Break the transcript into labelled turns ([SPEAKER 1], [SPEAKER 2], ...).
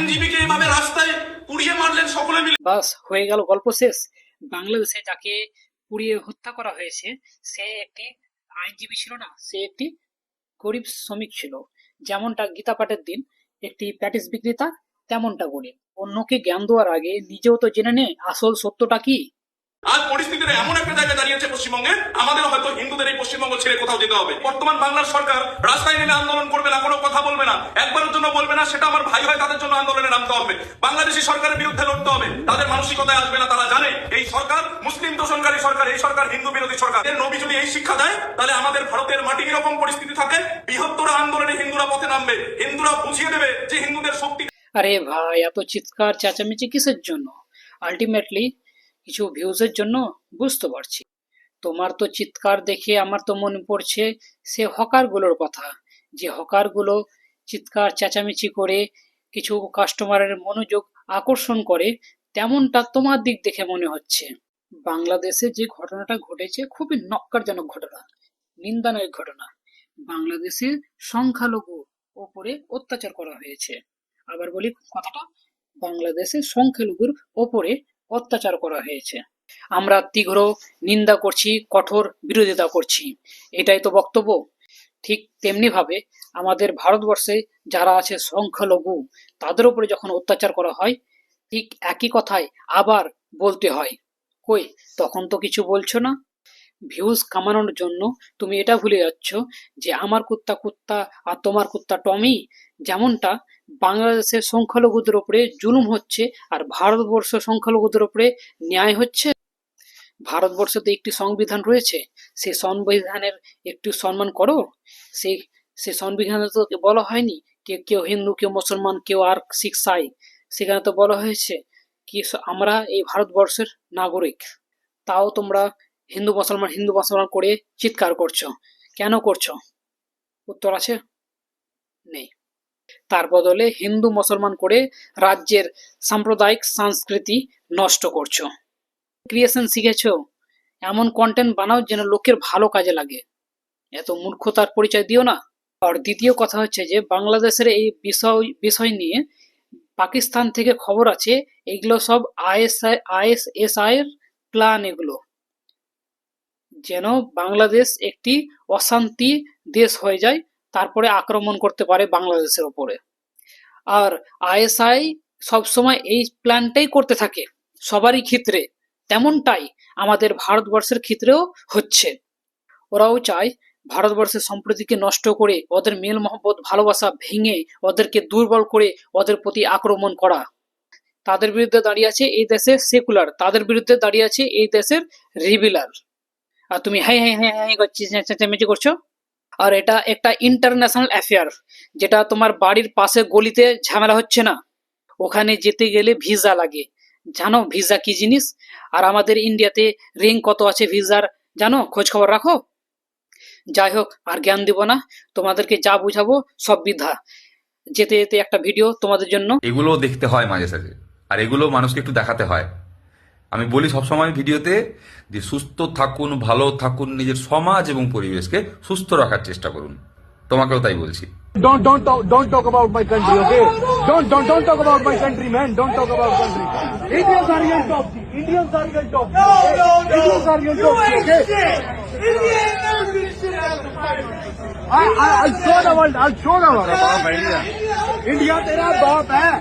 [SPEAKER 1] আইনজীবীকে এভাবে রাস্তায় মারলেন সকলে মিলে।
[SPEAKER 2] বাস, হয়ে গেল গল্প শেষ। বাংলাদেশে যাকে পুড়িয়ে হত্যা করা হয়েছে, সে একটি আইনজীবী ছিল না, সে একটি গরিব শ্রমিক ছিল। যেমনটা গীতা পাঠের দিন, একটি প্যাটিস বিক্রেতা, তেমনটা গরিব। অন্যকে জ্ঞান দেওয়ার আগে নিজেও তো জেনে নে, আসল সত্যটা কি?
[SPEAKER 1] আজ পরিস্থিতিটা এমন একটা জায়গায় দাঁড়িয়েছে পশ্চিমবঙ্গে, আমাদের হয়তো হিন্দুদের এই পশ্চিমবঙ্গ ছেড়ে কোথাও যেতে হবে। বর্তমান বাংলার সরকার রাস্তায় নেমে আন্দোলন করবে না, কোনো কথা বলবে না, একবারের জন্য বলবে না, সেটা আমার ভাই হয় তাদের জন্য আন্দোলনে নামতে হবে। বাংলাদেশি সরকারের বিরুদ্ধে লড়তে হবে, তাদের মানসিকতায় আসবে না, তারা জানে এই সরকার মুসলিম দোষণকারী সরকার, এই সরকার হিন্দু বিরোধী সরকার। এর নবী যদি এই শিক্ষা দেয়, তাহলে আমাদের ভারতের মাটি এরকম পরিস্থিতি থাকে? বৃহত্তর আন্দোলনে হিন্দুরা পথে নামবে, হিন্দুরা বুঝিয়ে দেবে যে হিন্দুদের শক্তি
[SPEAKER 2] আরে ভাই, এত চিৎকার, চেঁচামেচি কিসের জন্য? আলটিমেটলি কিছু ভিউজের জন্য বুঝতে পারছি। তোমার তো চিৎকার দেখে আমার তো মনে পড়ছে সে হকারগুলোর কথা, যে হকারগুলো চিৎকার, চেঁচামেচি করে কিছু কাস্টমারের মনোযোগ আকর্ষণ করে, তেমনটা তোমার দিক দেখে মনে হচ্ছে। বাংলাদেশে যে ঘটনাটা ঘটেছে খুবই নক্কারজনক ঘটনা নিন্দানক ঘটনা। বাংলাদেশে সংখ্যালঘু ওপরে অত্যাচার করা হয়েছে। আবার বলি কথাটা, বাংলাদেশে সংখ্যালঘুর ওপরে অত্যাচার করা হয়েছে। আমরা তীব্র নিন্দা করছি, কঠোর বিরোধিতা করছি। এটাই তো বক্তব্য। ঠিক তেমনিভাবে আমাদের ভারতবর্ষে যারা আছে সংখ্যালঘু, তাদের উপরে যখন অত্যাচার করা হয়, ঠিক একই কথায় আবার বলতে হয়। কই, তখন তো কিছু বলছো না। ভিউজ কামানোর জন্য তুমি এটা ভুলে যাচ্ছ যে আমার কুত্তা কুত্তা আর তোমার কুত্তা টমি যেমনটা বাংলাদেশের সংখ্যালঘুদের ওপরে জুলুম হচ্ছে আর ভারতবর্ষ সংখ্যালঘুদের ওপরে ন্যায় হচ্ছে। ভারতবর্ষতে একটি সংবিধান রয়েছে সেই সংবিধানের একটু সম্মান করো। সেই সে সংবিধানে তো বলা হয়নি কে, কেউ হিন্দু, কেউ মুসলমান, কেউ আর শিখ, সাই। সেখানে তো বলা হয়েছে কি আমরা এই ভারতবর্ষের নাগরিক। তাও তোমরা হিন্দু, মুসলমান হিন্দু, মুসলমান করে চিৎকার করছ। কেন করছ? উত্তর আছে, নেই। তার বদলে হিন্দু, মুসলমান করে রাজ্যের সাম্প্রদায়িক সংস্কৃতি নষ্ট করছ। ক্রিয়েশন শিখেছ? এমন কন্টেন্ট বানাও যেন লোকের ভালো কাজে লাগে। এত মূর্খতার পরিচয় দিও না। আর দ্বিতীয় কথা হচ্ছে যে, বাংলাদেশের এই বিষয় বিষয় নিয়ে পাকিস্তান থেকে খবর আছে, এগুলো সব আইএসআই আইএসএসআই এর প্ল্যান এগুলো। যেন বাংলাদেশ একটি অশান্তি দেশ হয়ে যায়, তারপরে আক্রমণ করতে পারে বাংলাদেশের ওপরে। আর আইএসআই সবসময় এই প্ল্যানটাই করতে থাকে, সবারই ক্ষেত্রে। তেমনটাই আমাদের ভারতবর্ষের ক্ষেত্রেও হচ্ছে। ওরাও চায় ভারতবর্ষের সম্প্রীতিকে নষ্ট করে ওদের মেল মহব্বত, ভালোবাসা ভেঙে ওদেরকে দুর্বল করে ওদের প্রতি আক্রমণ করা। তাদের বিরুদ্ধে দাঁড়িয়ে আছে এই দেশের সেকুলার, তাদের বিরুদ্ধে দাঁড়িয়ে আছে এই দেশের রিবিলার আর তুমি হ্যাঁ হ্যাঁ হ্যাঁ হ্যাঁ করছিস চেঁচামেচি করছ। আর এটা একটা ইন্টারন্যাশনাল অ্যাফেয়ার যেটা তোমার বাড়ির পাশে গলিতে ঝামেলা হচ্ছে না। ওখানে যেতে গেলে ভিসা লাগে। জানো ভিসা কি জিনিস? আর আমাদের ইন্ডিয়াতে রিং কত আছে ভিসার জানো? খোঁজ খবর রাখো। যাই হোক, আর জ্ঞান দিব না। তোমাদেরকে যা বুঝাবো সব বিধা। যেতে যেতে একটা ভিডিও তোমাদের জন্য।
[SPEAKER 3] এগুলো দেখতে হয় মাঝে সাঝে। আর এগুলো মানুষকে একটু দেখাতে হয়। আমি বলি সব সময় ভিডিওতে যে সুস্থ থাকুন ভালো থাকুন নিজের সমাজ এবং পরিবেশকে সুস্থ রাখার চেষ্টা করুন। তোমাকেও তাই বলছি।
[SPEAKER 4] ইন্ডিয়া তেরা বাপ হ্যাঁ